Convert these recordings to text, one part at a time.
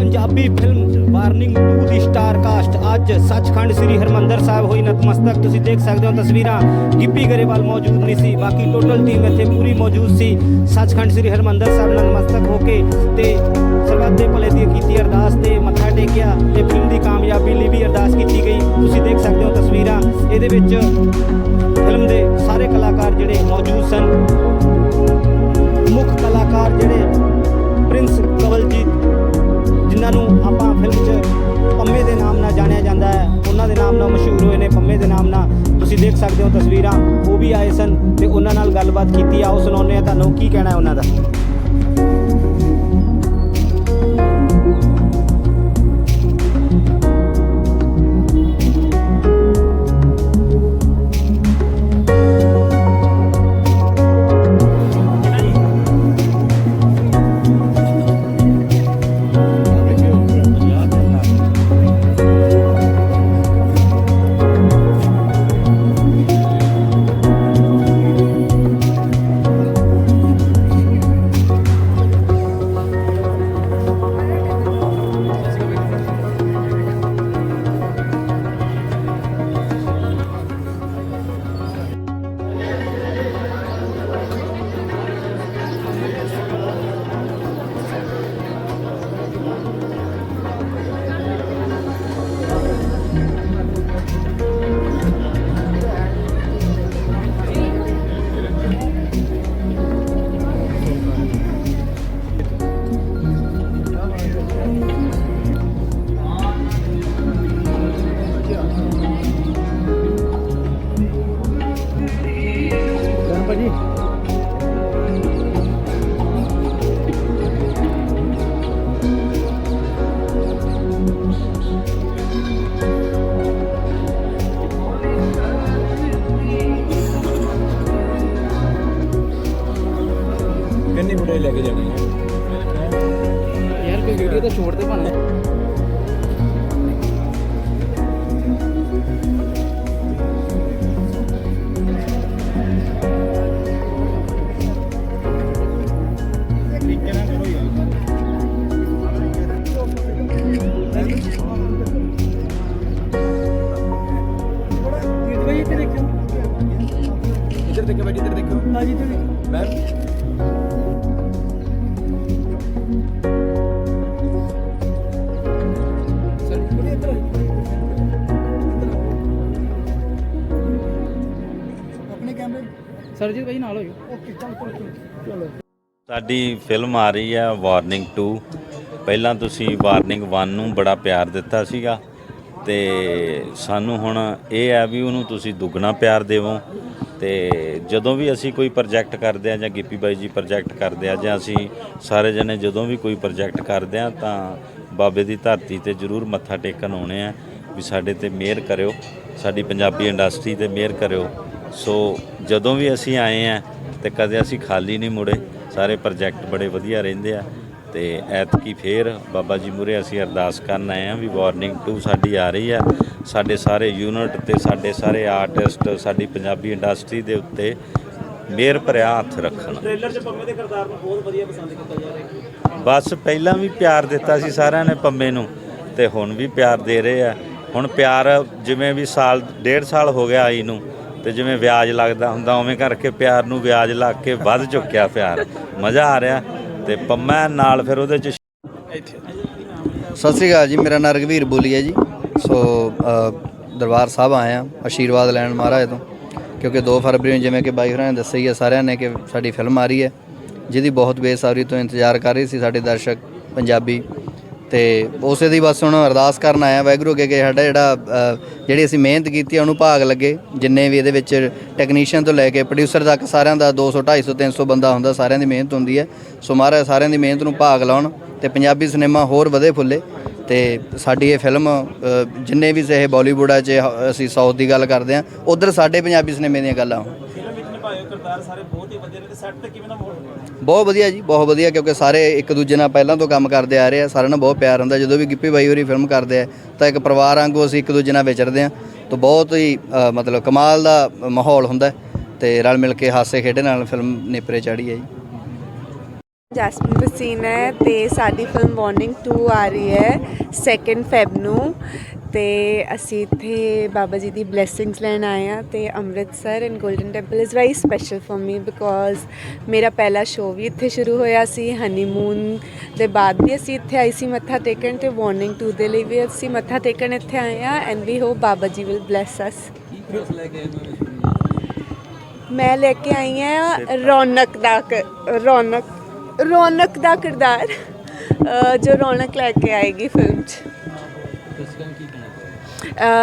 Punjabi film warning 2 ਦੀ star cast ਅੱਜ ਸੱਚਖੰਡ ਸ੍ਰੀ ਹਰਮੰਦਰ ਸਾਹਿਬ ਹੋਈ ਨਤਮਸਤਕ। ਤੁਸੀਂ ਦੇਖ ਸਕਦੇ ਹੋ ਤਸਵੀਰਾਂ। ਗਿੱਪੀ ਗਰੇਵਾਲ ਮੌਜੂਦ ਨਹੀਂ ਸੀ। ਬਾਕੀ ਟੋਟਲ ਟੀਮ ਇੱਥੇ ਪੂਰੀ ਮੌਜੂਦ ਸੀ। ਸੱਚਖੰਡ ਸ੍ਰੀ ਹਰਮੰਦਰ ਸਾਹਿਬ ਨਤਮਸਤਕ ਹੋ ਕੇ ਤੇ ਸਰਬੱਤ ਦੇ ਭਲੇ ਦੀ ਕੀਤੀ ਅਰਦਾਸ ਤੇ ਮੱਥਾ ਟੇਕਿਆ ਤੇ ਫਿਲਮ ਦੀ ਕਾਮਯਾਬੀ ਲਈ ਵੀ ਅਰਦਾਸ ਕੀਤੀ ਗਈ। ਤੁਸੀਂ ਦੇਖ ਸਕਦੇ ਹੋ ਤਸਵੀਰਾਂ। ਇਹਦੇ ਵਿੱਚ ਫਿਲਮ ਦੇ ਸਾਰੇ ਕਲਾਕਾਰ ਜਿਹੜੇ ਮੌਜੂਦ ਸਨ। ਮੁੱਖ ਕਲਾਕਾਰ ਜਿਹੜੇ ਪ੍ਰਿੰਸ ਕਵਲਜੀਤ ਜਿਨ੍ਹਾਂ ਨੂੰ ਆਪਾਂ ਫਿਲਮ 'ਚ ਪੰਮੇ ਦੇ ਨਾਮ ਨਾਲ ਜਾਣਿਆ ਜਾਂਦਾ ਹੈ, ਉਹਨਾਂ ਦੇ ਨਾਮ ਨਾਲ ਮਸ਼ਹੂਰ ਹੋਏ ਨੇ ਪੰਮੇ ਦੇ ਨਾਮ ਨਾਲ। ਤੁਸੀਂ ਦੇਖ ਸਕਦੇ ਹੋ ਤਸਵੀਰਾਂ, ਉਹ ਵੀ ਆਏ ਸਨ ਤੇ ਉਹਨਾਂ ਨਾਲ ਗੱਲਬਾਤ ਕੀਤੀ ਆਓ ਸੁਣਾਉਂਦੇ ਆ ਤੁਹਾਨੂੰ ਕੀ ਕਹਿਣਾ ਉਹਨਾਂ ਦਾ। ਮੁੰਡੇ ਲੈ ਕੇ ਜਾਣੇ ਯਾਰ ਕੋਈ ਵੀਡੀਓ ਤਾਂ ਛੋੜ ਦੇ ਭਾਣਾ। ਇੱਧਰ ਦੇਖੋ ਬੈਠੀ ਇੱਧਰ ਦੇਖੋ ਹਾਂਜੀ ਤੇ ਮੈਮ ਸਰਜੀਤ ਭਾਈ ਨਾਲ ਹੋਇਓ। ਸਾਡੀ ਫਿਲਮ ਆ ਰਹੀ ਹੈ ਵਾਰਨਿੰਗ 2 ਪਹਿਲਾਂ ਤੁਸੀਂ ਵਾਰਨਿੰਗ 1 ਨੂੰ ਬੜਾ ਪਿਆਰ ਦਿੱਤਾ ਸੀਗਾ ਤੇ ਸਾਨੂੰ ਹੁਣ ਇਹ ਹੈ ਵੀ ਉਹਨੂੰ ਤੁਸੀਂ ਦੁੱਗਣਾ ਪਿਆਰ ਦੇਵੋ ਤੇ ਜਦੋਂ ਵੀ ਅਸੀਂ ਕੋਈ ਪ੍ਰੋਜੈਕਟ ਕਰਦੇ ਆ ਜਾਂ ਗਿੱਪੀ ਬਾਈ ਜੀ ਪ੍ਰੋਜੈਕਟ ਕਰਦੇ ਆ ਜਾਂ ਅਸੀਂ ਸਾਰੇ ਜਣੇ ਜਦੋਂ ਵੀ ਕੋਈ ਪ੍ਰੋਜੈਕਟ ਕਰਦੇ ਆ ਤਾਂ ਬਾਬੇ ਦੀ ਧਰਤੀ ਤੇ ਜ਼ਰੂਰ ਮੱਥਾ ਟੇਕਣ ਆਉਣੇ ਆ ਵੀ ਸਾਡੇ ਤੇ ਮਿਹਰ ਕਰਿਓ, ਸਾਡੀ ਪੰਜਾਬੀ ਇੰਡਸਟਰੀ ਤੇ ਮਿਹਰ ਕਰਿਓ। ਸੋ ਜਦੋਂ ਵੀ ਅਸੀਂ ਆਏ ਆ ਤੇ ਕਦੇ ਅਸੀਂ ਖਾਲੀ ਨਹੀਂ ਮੁੜੇ ਸਾਰੇ ਪ੍ਰੋਜੈਕਟ ਬੜੇ ਵਧੀਆ ਰਹਿੰਦੇ ਆ ਤੇ ਐਤਕੀ ਫੇਰ ਬਾਬਾ ਜੀ ਮੂਰੇ ਅਸੀਂ ਅਰਦਾਸ ਕਰਨ ਆਏ ਆ ਵੀ ਵਾਰਨਿੰਗ 2 ਸਾਡੀ ਆ ਰਹੀ ਆ। ਸਾਡੇ ਸਾਰੇ ਯੂਨਿਟ ਤੇ ਸਾਡੇ ਸਾਰੇ ਆਰਟਿਸਟ ਸਾਡੀ ਪੰਜਾਬੀ ਇੰਡਸਟਰੀ ਦੇ ਉੱਤੇ ਮਿਹਰ ਭਰਿਆ ਹੱਥ ਰੱਖਣ। ਟ੍ਰੇਲਰ 'ਚ ਪੰਮੇ ਦੇ ਕਿਰਦਾਰ ਨੂੰ ਬਹੁਤ ਵਧੀਆ ਪਸੰਦ ਕੀਤਾ ਜਾ ਰਿਹਾ ਬਸ ਪਹਿਲਾਂ ਵੀ ਪਿਆਰ ਦਿੱਤਾ ਸੀ ਸਾਰਿਆਂ ਨੇ ਪੰਮੇ ਨੂੰ ਤੇ ਹੁਣ ਵੀ ਪਿਆਰ ਦੇ ਰਹੇ ਆ। ਹੁਣ ਪਿਆਰ ਜਿਵੇਂ ਵੀ ਸਾਲ ਡੇਢ ਸਾਲ ਹੋ ਗਿਆ ਆਈ ਨੂੰ ਤੇ ਜਿਵੇਂ ਵਿਆਜ ਲੱਗਦਾ ਹੁੰਦਾ, ਉਵੇਂ ਕਰਕੇ ਪਿਆਰ ਨੂੰ ਵਿਆਜ ਲੱਗ ਕੇ ਵੱਧ ਚੁੱਕਿਆ ਪਿਆਰ। ਮਜ਼ਾ ਆ ਰਿਹਾ ਤੇ ਪੰਮਾ ਨਾਲ ਫਿਰ ਉਹਦੇ ਚ ਸਤਿ ਸ੍ਰੀ ਅਕਾਲ ਜੀ, ਮੇਰਾ ਨਾਮ ਰਗਵੀਰ ਬੋਲੀ ਹੈ ਜੀ। ਸੋ ਦਰਬਾਰ ਸਾਹਿਬ ਆਏ ਆ ਆਸ਼ੀਰਵਾਦ ਲੈਣ ਮਹਾਰਾਜ ਤੋਂ। ਕਿਉਂਕਿ 2 ਫਰਵਰੀ ਨੂੰ ਜਿਵੇਂ ਕਿ ਬਾਈ ਹੋਰਾਂ ਨੇ ਦੱਸਿਆ ਹੀ ਹੈ ਸਾਰਿਆਂ ਨੇ ਕਿ ਸਾਡੀ ਫਿਲਮ ਆ ਰਹੀ ਹੈ, ਜਿਹਦੀ ਬਹੁਤ ਬੇਸਬਰੀ ਤੋਂ ਇੰਤਜ਼ਾਰ ਕਰ ਰਹੇ ਸੀ ਸਾਡੇ ਦਰਸ਼ਕ, ਪੰਜਾਬੀ। ਤੇ ਉਸੇ ਦੀ ਬਸ ਹੁਣ ਅਰਦਾਸ ਕਰਨ ਆਇਆ, ਵਾਹਿਗੁਰੂ ਅੱਗੇ ਕਿ ਸਾਡਾ ਜਿਹੜਾ ਜਿਹੜੀ ਅਸੀਂ ਮਿਹਨਤ ਕੀਤੀ ਉਹਨੂੰ ਭਾਗ ਲੱਗੇ। ਜਿੰਨੇ ਵੀ ਇਹਦੇ ਵਿੱਚ ਟੈਕਨੀਸ਼ੀਅਨ ਤੋਂ ਲੈ ਕੇ ਪ੍ਰੋਡਿਊਸਰ ਤੱਕ ਸਾਰਿਆਂ ਦਾ 200 250 300 ਬੰਦਾ ਹੁੰਦਾ, ਸਾਰਿਆਂ ਦੀ ਮਿਹਨਤ ਹੁੰਦੀ ਹੈ। ਸੋ ਮਹਾਰਾਜ ਸਾਰਿਆਂ ਦੀ ਮਿਹਨਤ ਨੂੰ ਭਾਗ ਲਾਉਣ ਤੇ ਪੰਜਾਬੀ ਸਿਨੇਮਾ ਹੋਰ ਵਧੇ ਫੁੱਲੇ। ਤੇ ਸਾਡੀ ਇਹ ਫਿਲਮ ਜਿੰਨੇ ਵੀ ਸਹੇ ਬਾਲੀਵੁੱਡ ਆ ਚ ਅਸੀਂ ਸਾਊਥ ਦੀ ਗੱਲ ਕਰਦੇ ਆ, ਉਧਰ ਸਾਡੇ ਪੰਜਾਬੀ ਸਿਨੇਮੇ ਦੀਆਂ ਗੱਲਾਂ ਸਾਰੇ ਬਹੁਤ ਹੀ ਵਧੀਆ ਨੇ ਤੇ ਸੈੱਟ ਤੇ ਕਿਵੇਂ ਦਾ ਮਾਹੌਲ ਹੋਇਆ ਬਹੁਤ ਵਧੀਆ ਜੀ ਬਹੁਤ ਵਧੀਆ ਕਿਉਂਕਿ ਸਾਰੇ ਇੱਕ ਦੂਜੇ ਨਾਲ ਪਹਿਲਾਂ ਤੋਂ ਕੰਮ ਕਰਦੇ ਆ ਰਹੇ ਆ ਸਾਰਿਆਂ ਨਾਲ ਬਹੁਤ ਪਿਆਰ ਹੁੰਦਾ। ਜਦੋਂ ਵੀ ਗਿੱਪੀ ਬਾਈ ਹੋਰੀ ਫਿਲਮ ਕਰਦੇ ਆ ਤਾਂ ਇੱਕ ਪਰਿਵਾਰ ਵਾਂਗੂ ਅਸੀਂ ਇੱਕ ਦੂਜੇ ਨਾਲ ਵਿਚਰਦੇ ਆ। ਤਾਂ ਬਹੁਤ ਹੀ ਅ, ਮਤਲਬ ਕਮਾਲ ਦਾ ਮਾਹੌਲ ਹੁੰਦਾ ਤੇ ਰਲ ਮਿਲ ਕੇ ਹਾਸੇ ਖੇਡੇ ਨਾਲ ਫਿਲਮ ਨੇਪਰੇ ਚੜੀ ਹੈ ਜੀ। ਜੈਸਮਿਨ ਵਸੀਨ ਹੈ ਤੇ ਸਾਡੀ ਫਿਲਮ ਵਾਰਨਿੰਗ 2 ਆ ਰਹੀ ਹੈ 2 ਫੈਬ ਨੂੰ। ਤੇ ਅਸੀਂ ਇੱਥੇ ਬਾਬਾ ਜੀ ਦੀ ਬਲੇਸਿੰਗਸ ਲੈਣ ਆਏ ਆ ਤੇ Amritsar and Golden Temple is very special for me because ਮੇਰਾ ਪਹਿਲਾ ਸ਼ੋਅ ਵੀ ਇੱਥੇ ਸ਼ੁਰੂ ਹੋਇਆ ਸੀ ਹਨੀਮੂਨ ਦੇ ਬਾਅਦ ਵੀ ਅਸੀਂ ਇੱਥੇ ਆਈ ਸੀ ਮੱਥਾ ਟੇਕਣ ਤੇ ਵਾਰਨਿੰਗ 2 ਦੇ ਲਈ ਵੀ ਅਸੀਂ ਮੱਥਾ ਟੇਕਣ ਇੱਥੇ ਆਏ ਆ and we hop Baba ji will bless ਅਸ ਮੈਂ ਲੈ ਕੇ ਆਈ ਹਾਂ ਰੌਣਕ ਦਾ ਰੌਣਕ ਰੌਣਕ ਦਾ ਕਿਰਦਾਰ ਜੋ ਰੌਣਕ ਲੈ ਕੇ ਆਏਗੀ ਫਿਲਮ 'ਚ।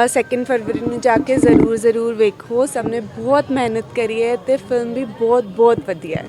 ਸੈਕਿੰਡ ਫਰਵਰੀ ਨੂੰ ਜਾ ਕੇ ਜ਼ਰੂਰ ਜ਼ਰੂਰ ਵੇਖੋ। ਸਭ ਨੇ ਬਹੁਤ ਮਿਹਨਤ ਕਰੀ ਹੈ ਤੇ ਫਿਲਮ ਵੀ ਬਹੁਤ ਬਹੁਤ ਵਧੀਆ ਹੈ।